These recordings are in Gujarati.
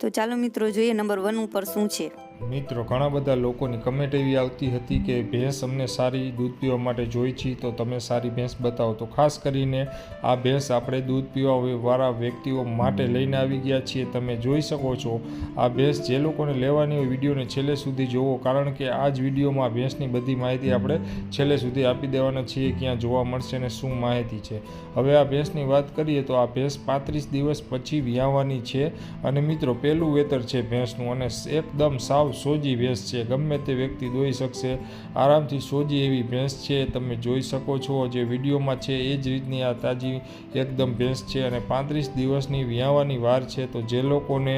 તો ચાલો મિત્રો જોઈએ નંબર વન ઉપર શું છે. મિત્રો, ઘણા બધા લોકોની કમેન્ટ એવી આવતી હતી કે ભેંસ અમને સારી દૂધ પીવા માટે જોઈ છે, તો તમે સારી ભેંસ બતાવો. તો ખાસ કરીને આ ભેંસ આપણે દૂધ પીવા વાળા વ્યક્તિઓ માટે લઈને આવી ગયા છીએ. તમે જોઈ શકો છો, આ ભેંસ જે લોકોને લેવાની હોય વિડીયોને છેલ્લે સુધી જોવો, કારણ કે આ જ વિડીયોમાં ભેંસની બધી માહિતી આપણે છેલ્લે સુધી આપી દેવાના છીએ ક્યાં જોવા મળશે અને શું માહિતી છે. હવે આ ભેંસની વાત કરીએ તો આ ભેંસ પાંત્રીસ દિવસ પછી વિયાવાની છે. અને મિત્રો પહેલું વેતર છે ભેંસનું અને એકદમ સાવ સોજી ભેંસ છે. ગમે તે વ્યક્તિ દોઈ શકશે, આરામથી સોજી એવી ભેંસ છે. તમે જોઈ શકો છો જે વિડીયોમાં છે, એ જ રીતની આ તાજી એકદમ ભેંસ છે અને પાંત્રીસ દિવસની વ્યાવાની વાર છે. તો જે લોકોને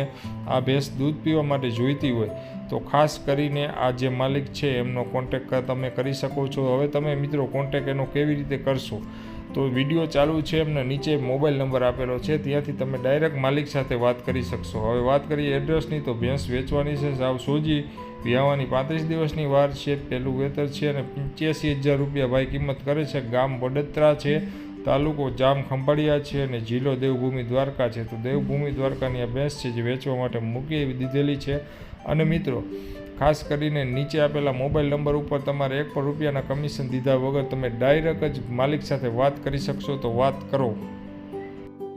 આ ભેંસ દૂધ પીવા માટે જોઈતી હોય, તો ખાસ કરીને આ જે માલિક છે, એમનો કોન્ટેક તમે કરી શકો છો. હવે તમે મિત્રો કોન્ટેક એનો કેવી રીતે કરશો? તો વીડિયો ચાલુ છે એમને નીચે મોબાઈલ નંબર આપેલો છે. ત્યાંથી તમે ડાયરેક્ટ માલિક સાથે વાત કરી શકશો. હવે વાત કરીએ એડ્રેસની, તો ભેંસ વેચવાની છે. સાવ સોજી વ્યાવાની પાંત્રીસ દિવસની વાર છે. પહેલું વેતર છે અને પંચ્યાસી હજાર રૂપિયા ભાઈ કિંમત કરે છે. ગામ બડોદરા છે. તાલુકો જામ ખંભાળિયા છે અને જિલ્લો દેવભૂમિ દ્વારકા છે. તો દેવભૂમિ દ્વારકાની આ ભેંસ છે જે વેચવા માટે મૂકી દીધેલી છે. અને મિત્રો ખાસ કરીને નીચે આપેલા મોબાઈલ નંબર ઉપર તમારે એક પણ રૂપિયાના કમિશન દીધા વગર તમે ડાયરેક્ટ જ માલિક સાથે વાત કરી શકશો, તો વાત કરો.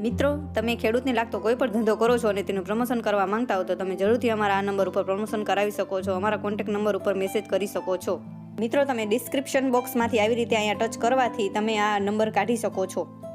મિત્રો, તમે ખેડૂતને લાગતો કોઈ પણ ધંધો કરો છો અને તેનું પ્રમોશન કરવા માંગતા હો, તો તમે જરૂરથી અમારા આ નંબર ઉપર પ્રમોશન કરાવી શકો છો, અમારા કોન્ટેક્ટ નંબર ઉપર મેસેજ કરી શકો છો. મિત્રો, તમે ડિસ્ક્રિપ્શન બોક્સમાંથી આવી રીતે અહીંયા ટચ કરવાથી તમે આ નંબર કાઢી શકો છો.